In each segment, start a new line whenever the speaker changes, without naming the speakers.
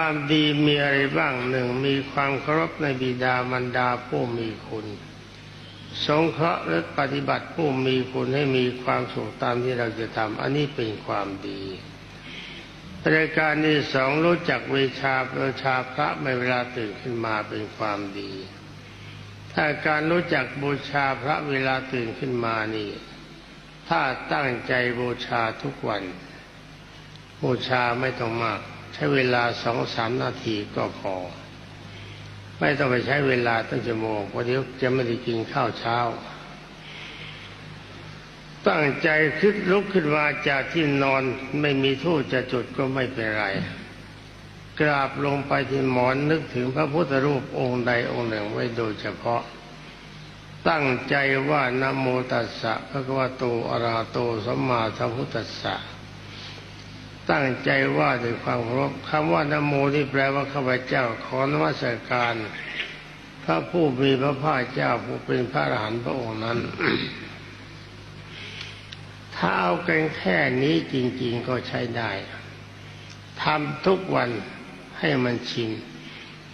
ความดีมีอะไรบ้างหนึ่งมีความเคารพในบิดามารดาผู้มีคุณ สงเคราะห์และปฏิบัติผู้มีคุณให้มีความสุขตามที่เราจะทำอันนี้เป็นความดีรายการที่สองรู้จักเวชาประชาพระในเวลาตื่นขึ้นมาเป็นความดี ถ้าการรู้จักบูชาพระเวลาตื่นขึ้นมานี่ ถ้าตั้งใจบูชาทุกวันบูชาไม่ต้องมาก ใช้เวลาสองสามนาทีก็พอ ไม่ต้องไปใช้เวลาตั้งชั่วโมงเพราะเดี๋ยวจะไม่ได้กินข้าวเช้า ตั้งใจคิดลุกขึ้นมาจากที่นอนไม่มีทู่จะจุดก็ไม่เป็นไร กราบลงไปที่หมอนนึกถึงพระพุทธรูปองค์ใดองค์หนึ่งไว้โดยเฉพาะตั้งใจว่านะโมตัสสะพระกวาโตอระหะโตสัมมาสัมพุทธัสสะ ตั้งใจว่าด้วยความเคารพคำว่านโมนี่แปลว่าข้าพเจ้าขอนมัสการพระผู้มีพระภาคเจ้าผู้เป็นพระอรหันต์พระองค์นั้น ถ้าเอากันแค่นี้จริง ๆก็ใช้ได้ทำทุกวันให้มันชิน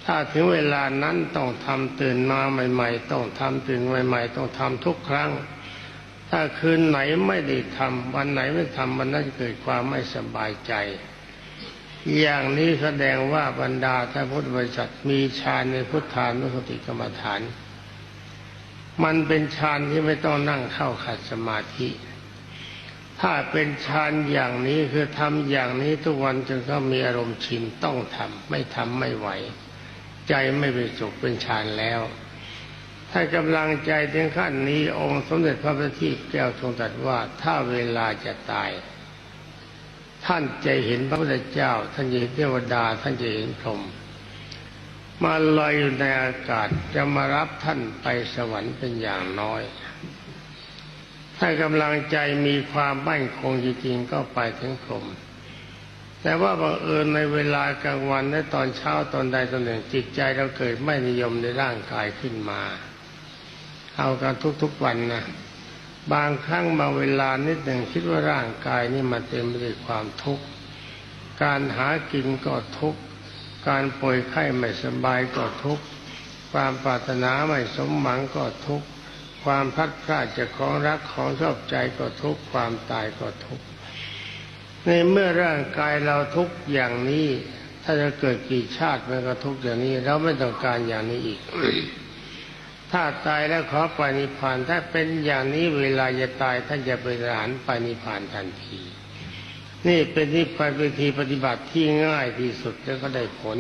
ถ้าถึงเวลานั้นต้องทำตื่นมาใหม่ ๆ ต้องทำตื่นใหม่ ๆ ต้องทำทุกครั้ง ถ้าคืนไหนไม่ได้ทำวันไหนไม่ทำวันนั้นเกิดความไม่สบายใจ อย่างนี้แสดงว่าบรรดาท่านพุทธบริษัทมีฌานในพุทธานุสติกรรมฐาน มันเป็นฌานที่ไม่ต้องนั่งเข้าขัดสมาธิถ้าเป็นฌานอย่างนี้คือทำอย่างนี้ทุกวันจนก็มีอารมณ์ชินต้องทำไม่ทำไม่ไหว ใจไม่เป็นสุขเป็นฌานแล้ว ถ้ากำลังใจถึงขั้นนี้องค์สมเด็จพระบัณฑิตแก้วทรงตรัสว่าถ้าเวลาจะตาย ท่านจะเห็นพระพุทธเจ้า ท่านจะเห็นเทวดา ท่านจะเห็นพรหมมาลอยอยู่ในอากาศจะมารับท่านไปสวรรค์เป็นอย่างน้อย ถ้ากำลังใจมีความมั่นคงจริงๆก็ไปถึงพรหมแต่ว่าบังเอิญในเวลากลางวันและตอนเช้าตอนใดตอนหนึ่งจิตใจเราเกิดไม่นิยมในร่างกายขึ้นมา เอากันทุกๆวันนะบางครั้งบางเวลานิดหนึ่งคิดว่าร่างกายนี่มันเต็มไปด้วยความทุกข์การหากินก็ทุกข์การป่วยไข้ไม่สบายก็ทุกข์ความปรารถนาไม่สมหวังก็ทุกข์ความพัดพรากจากของรักของชอบใจก็ทุกข์ความตายก็ทุกข์ในเมื่อร่างกายเราทุกข์อย่างนี้ ถ้าจะเกิดกี่ชาติมันก็ทุกข์อย่างนี้ เราไม่ต้องการอย่างนี้อีก ถ้าตายแล้วขอปานิพานถ้าเป็นอย่างนี้เวลาจะตายท่านจะเป็นทหารไปนิพานทันที นี่เป็นนิพพานวิธีปฏิบัติที่ง่ายที่สุดแล้วก็ได้ผล